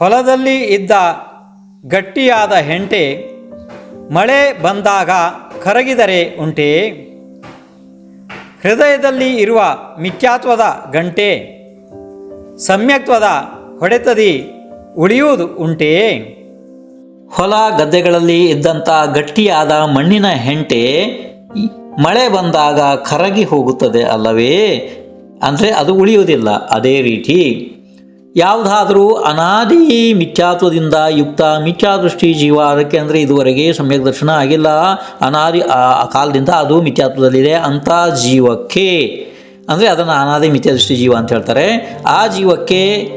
ಹೊಲದಲ್ಲಿ ಇದ್ದ ಗಟ್ಟಿಯಾದ ಹೆಂಟೆ ಮಳೆ ಬಂದಾಗ ಕರಗಿದರೆ ಉಂಟೆ? ಹೃದಯದಲ್ಲಿ ಇರುವ ಮಿಥ್ಯಾತ್ವದ ಗಂಟೆ ಸಮ್ಯಕ್ತ್ವದ ಹೊಡೆತದಿ ಉಳಿಯುವುದು ಉಂಟೆ? ಹೊಲ ಗದ್ದೆಗಳಲ್ಲಿ ಇದ್ದಂಥ ಗಟ್ಟಿಯಾದ ಮಣ್ಣಿನ ಹೆಂಟೆ ಮಳೆ ಬಂದಾಗ ಕರಗಿ ಹೋಗುತ್ತದೆ ಅಲ್ಲವೇ? ಅಂದರೆ ಅದು ಉಳಿಯುವುದಿಲ್ಲ. ಅದೇ ರೀತಿ ಯಾವುದಾದರೂ ಅನಾದಿ ಮಿಥ್ಯಾತ್ವದಿಂದ ಯುಕ್ತ ಮಿಥ್ಯಾದೃಷ್ಟಿ ಜೀವ, ಅದಕ್ಕೆ ಅಂದರೆ ಇದುವರೆಗೆ ಸಮ್ಯಕ್ ದರ್ಶನ ಆಗಿಲ್ಲ. ಅನಾದಿ, ಆ ಕಾಲದಿಂದ ಅದು ಮಿಥ್ಯಾತ್ವದಲ್ಲಿದೆ ಅಂಥ ಜೀವಕ್ಕೆ. ಅಂದರೆ ಅದನ್ನು ಅನಾದಿ ಮಿಥ್ಯಾದೃಷ್ಟಿ ಜೀವ ಅಂತ ಹೇಳ್ತಾರೆ. ಆ ಜೀವಕ್ಕೆ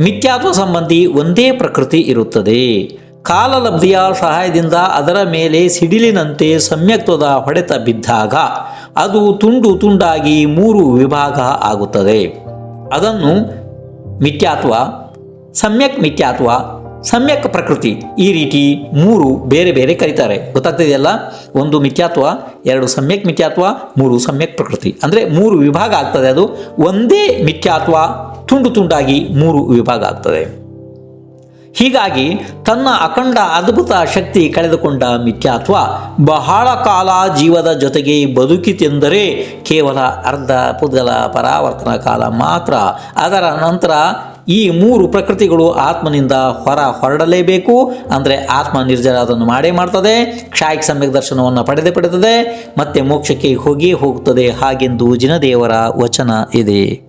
ಮಿಥ್ಯಾತ್ವ ಸಂಬಂಧಿ ಒಂದೇ ಪ್ರಕೃತಿ ಇರುತ್ತದೆ. ಕಾಲಲಬ್ಧಿಯ ಸಹಾಯದಿಂದ ಅದರ ಮೇಲೆ ಸಿಡಿಲಿನಂತೆ ಸಮ್ಯಕ್ತ್ವದ ಹೊಡೆತ ಬಿದ್ದಾಗ ಅದು ತುಂಡು ತುಂಡಾಗಿ ಮೂರು ವಿಭಾಗ ಆಗುತ್ತದೆ. ಅದನ್ನು ಮಿಥ್ಯಾತ್ವ, ಸಮ್ಯಕ್ ಮಿಥ್ಯಾತ್ವ, ಸಮ್ಯಕ್ ಪ್ರಕೃತಿ ಈ ರೀತಿ ಮೂರು ಬೇರೆ ಬೇರೆ ಕರೀತಾರೆ. ಗೊತ್ತಾಗ್ತಿದೆಯಲ್ಲ? ಒಂದು ಮಿಥ್ಯಾತ್ವ, ಎರಡು ಸಮ್ಯಕ್ ಮಿಥ್ಯಾತ್ವ, ಮೂರು ಸಮ್ಯಕ್ ಪ್ರಕೃತಿ. ಅಂದರೆ ಮೂರು ವಿಭಾಗ ಆಗ್ತದೆ ಅದು. ಒಂದೇ ಮಿಥ್ಯಾತ್ವ ತುಂಡು ತುಂಡಾಗಿ ಮೂರು ವಿಭಾಗ ಆಗ್ತದೆ. ಹೀಗಾಗಿ ತನ್ನ ಅಖಂಡ ಅದ್ಭುತ ಶಕ್ತಿ ಕಳೆದುಕೊಂಡ ಮಿಥ್ಯಾತ್ವ ಬಹಳ ಕಾಲ ಜೀವದ ಜೊತೆಗೆ ಬದುಕಿತೆಂದರೆ ಕೇವಲ ಅರ್ಧ ಪುದಲ ಪರಾವರ್ತನ ಕಾಲ ಮಾತ್ರ. ಅದರ ನಂತರ ಈ ಮೂರು ಪ್ರಕೃತಿಗಳು ಆತ್ಮನಿಂದ ಹೊರ ಹೊರಡಲೇಬೇಕು. ಅಂದರೆ ಆತ್ಮ ನಿರ್ಜರ ಅದನ್ನು ಮಾಡೇ ಮಾಡ್ತದೆ. ಕ್ಷಾಯಿಕ ಸಮ್ಯಕ್ ದರ್ಶನವನ್ನು ಪಡೆದೇ ಪಡೆದದೆ ಮತ್ತೆ ಮೋಕ್ಷಕ್ಕೆ ಹೋಗಿ ಹೋಗುತ್ತದೆ. ಹಾಗೆಂದು ಜಿನದೇವರ ವಚನ ಇದೆ.